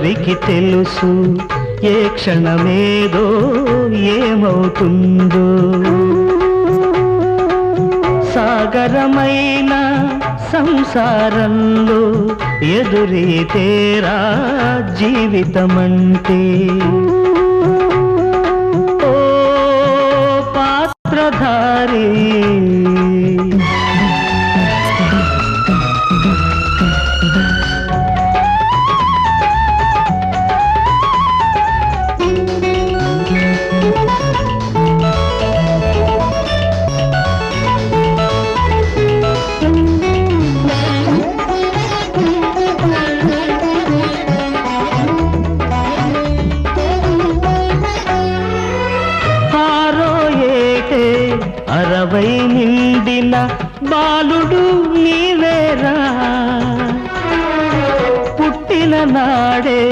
ఎవరికి తెలుసు? ఏ క్షణమేదో ఏమవుతుందో? సాగరమైన సంసారంలో ఎదురీతేరా జీవితమంటే? ఓ పాత్రధారి అరవై నిండిన బాలుడు నీవేరా? పుట్టిన నాడే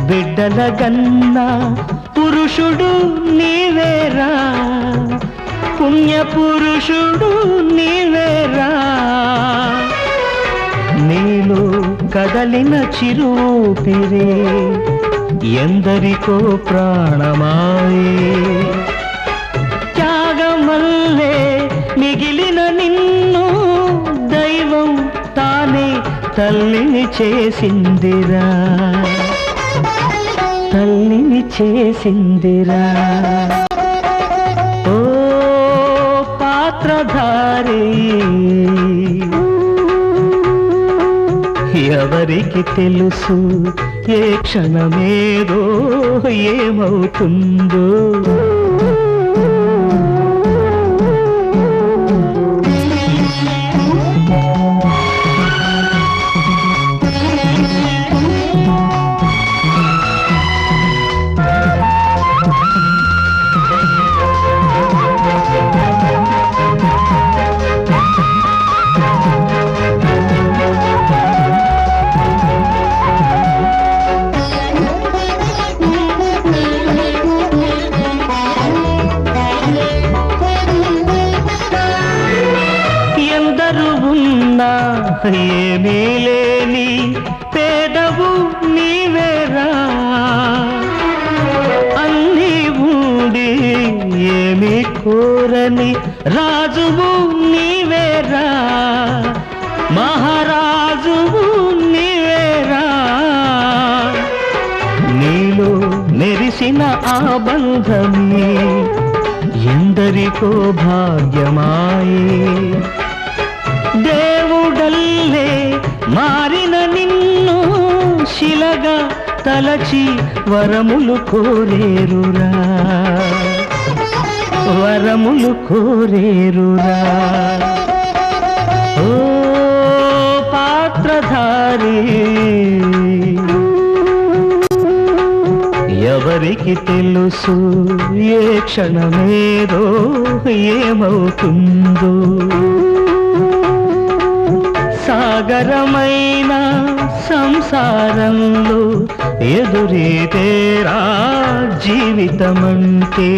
బిడ్డల గన్నా పురుషుడు నీవేరా? పుణ్య పురుషుడు నీవేరా? నీలో కదలిన చిరూపిరే ఎందరికో ప్రాణమాయే? మిగిలిన నిన్ను దైవం తానే తల్లిని చేసిందిరా. తల్లిని చేసిందిరా. ఓ పాత్రధారి ఎవరికి తెలుసు ఏ క్షణమేదో ఏమవుతుందో. ఏమీ లేని పేదవు నీవేరా అన్నీ ఉండి ఏమీ కూరని రాజువు నీవేరా మహారాజువు నీవేరా నీలో మెరిసిన ఆ బంధమే ఎందరికో భాగ్యమాయే. మారిన నిన్ను శిలగా తలచి వరములు కోరేరురా. వరములు కోరేరురా. ఓ పాత్రధారి ఎవరికి తెలుసు ఏ క్షణమేదో ఏమవుతుందో. సాగరమైన సంసారంలో ఎదురీతేరా జీవితమంటే.